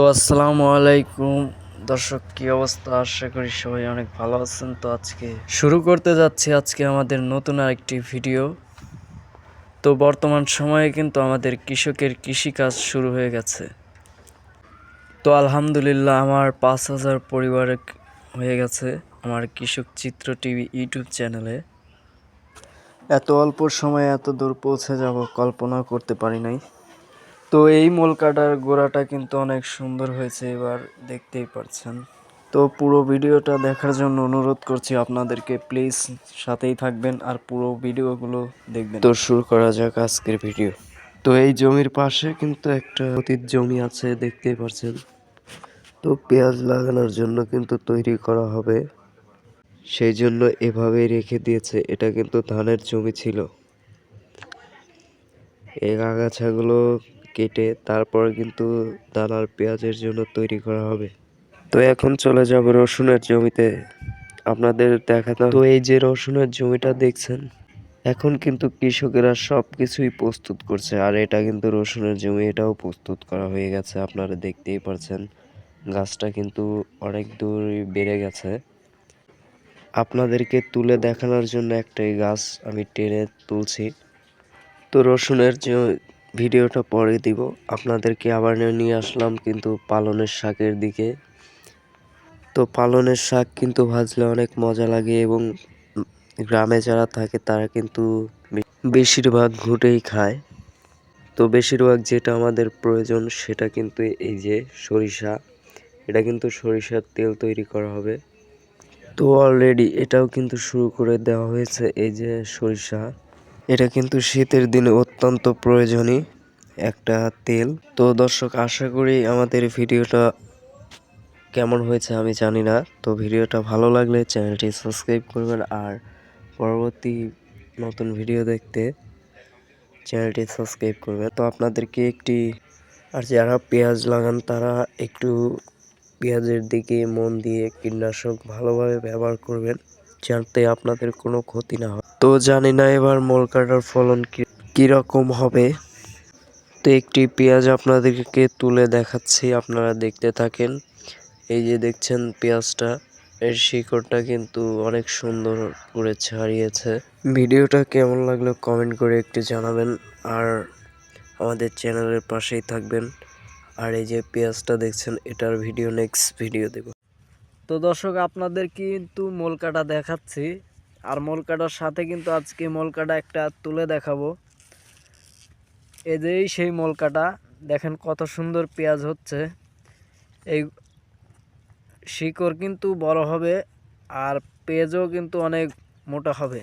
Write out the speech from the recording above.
তো আসসালামু আলাইকুম। দর্শক, কি অবস্থা? আশা করি সবাই অনেক ভালো আছেন। তো আজকে শুরু করতে যাচ্ছি আজকে আমাদের নতুন আরেকটি ভিডিও। তো বর্তমান সময়ে কিন্তু আমাদের কৃষকের কৃষিকাজ শুরু হয়ে গেছে। তো আলহামদুলিল্লাহ আমার পাঁচ হাজার পরিবার হয়ে গেছে আমার কৃষক চিত্র টিভি ইউটিউব চ্যানেলে। এত অল্প সময়ে এত দূর পৌঁছে যাব কল্পনা করতে পারি নাই। তো এই মোলকাটার গোড়াটা কিন্তু অনেক সুন্দর হয়েছে এবার দেখতেই পারছেন। তো পুরো ভিডিওটা দেখার জন্য অনুরোধ করছি আপনাদেরকে প্লিজ সাথেই থাকবেন আর পুরো ভিডিওগুলো দেখবেন। তো শুরু করা যাক আজকের ভিডিও। তো এই জমির পাশে কিন্তু একটা অতীত জমি আছে, দেখতেই পারছেন। তো পেঁয়াজ লাগানোর জন্য কিন্তু তৈরি করা হবে। সেই জন্য এভাবেই রেখে দিয়েছে, এটা কিন্তু ধানের জমি ছিল। এই আগাছাগুলো কেটে তারপর কিন্তু দানার পেঁয়াজের জন্য তৈরি করা হবে। তো এখন চলে যাব রসুনের জমিতে। আপনাদের দেখাতে তো এই যে রসুনের জমিটা দেখছেন, এখন কিন্তু কৃষকেরা সব কিছুই প্রস্তুত করছে। আর এটা কিন্তু রসুনের জমি, এটাও প্রস্তুত করা হয়ে গেছে, আপনারা দেখতেই পারছেন। গাছটা কিন্তু অনেক দূর বেড়ে গেছে। আপনাদেরকে তুলে দেখানোর জন্য একটাই গাছ আমি টেনে তুলছি। তো রসুনের ভিডিওটা পরে দিব। আপনাদেরকে আবার নিয়ে আসলাম কিন্তু পালনের শাকের দিকে। তো পালনের শাক কিন্তু ভাজলে অনেক মজা লাগে এবং গ্রামে যারা থাকে তারা কিন্তু বেশিরভাগ ঘুটেই খায়। তো বেশিরভাগ যেটা আমাদের প্রয়োজন সেটা কিন্তু এই যে সরিষা। এটা কিন্তু সরিষার তেল তৈরি করা হবে। তো অলরেডি এটাও কিন্তু শুরু করে দেওয়া হয়েছে এই যে সরিষা। এটা কিন্তু শীতের দিনে অত্যন্ত প্রয়োজনীয় একটা তেল। তো দর্শক, আশা করি আমাদের ভিডিওটা কেমন হয়েছে আমি জানি না। তো ভিডিওটা ভালো লাগলে চ্যানেলটি সাবস্ক্রাইব করবেন আর পরবর্তী নতুন ভিডিও দেখতে চ্যানেলটি সাবস্ক্রাইব করবেন। তো আপনাদেরকে একটি, আর যারা পেঁয়াজ লাগান তারা একটু পেঁয়াজের দিকে মন দিয়ে কীটনাশক ভালোভাবে ব্যবহার করবেন। যাতে আপনাদের কোনো ক্ষতি না হয়। তো জানি না এবার মোল কাটার ফলন কীরকম হবে। তো একটি পেঁয়াজ আপনাদেরকে তুলে দেখাচ্ছি, আপনারা দেখতে থাকেন। এই যে দেখছেন পেঁয়াজটা, এর শিকড়টা কিন্তু অনেক সুন্দর করে ছাড়িয়েছে। ভিডিওটা কেমন লাগল কমেন্ট করে একটু জানাবেন, আর আমাদের চ্যানেলের পাশেই থাকবেন। আর এই যে পেঁয়াজটা দেখছেন, এটার ভিডিও, নেক্সট ভিডিও দেব তো দর্শক, আপনাদের কিন্তু মোলকাটা দেখাচ্ছি। আর মোলকাটার সাথে কিন্তু আজকে মোলকাটা একটা তুলে দেখাবো। এই যেই সেই মোলকাটা দেখেন কত সুন্দর পেঁয়াজ হচ্ছে। এই শিকড় কিন্তু বড় হবে, আর পেঁয়াজও কিন্তু অনেক মোটা হবে।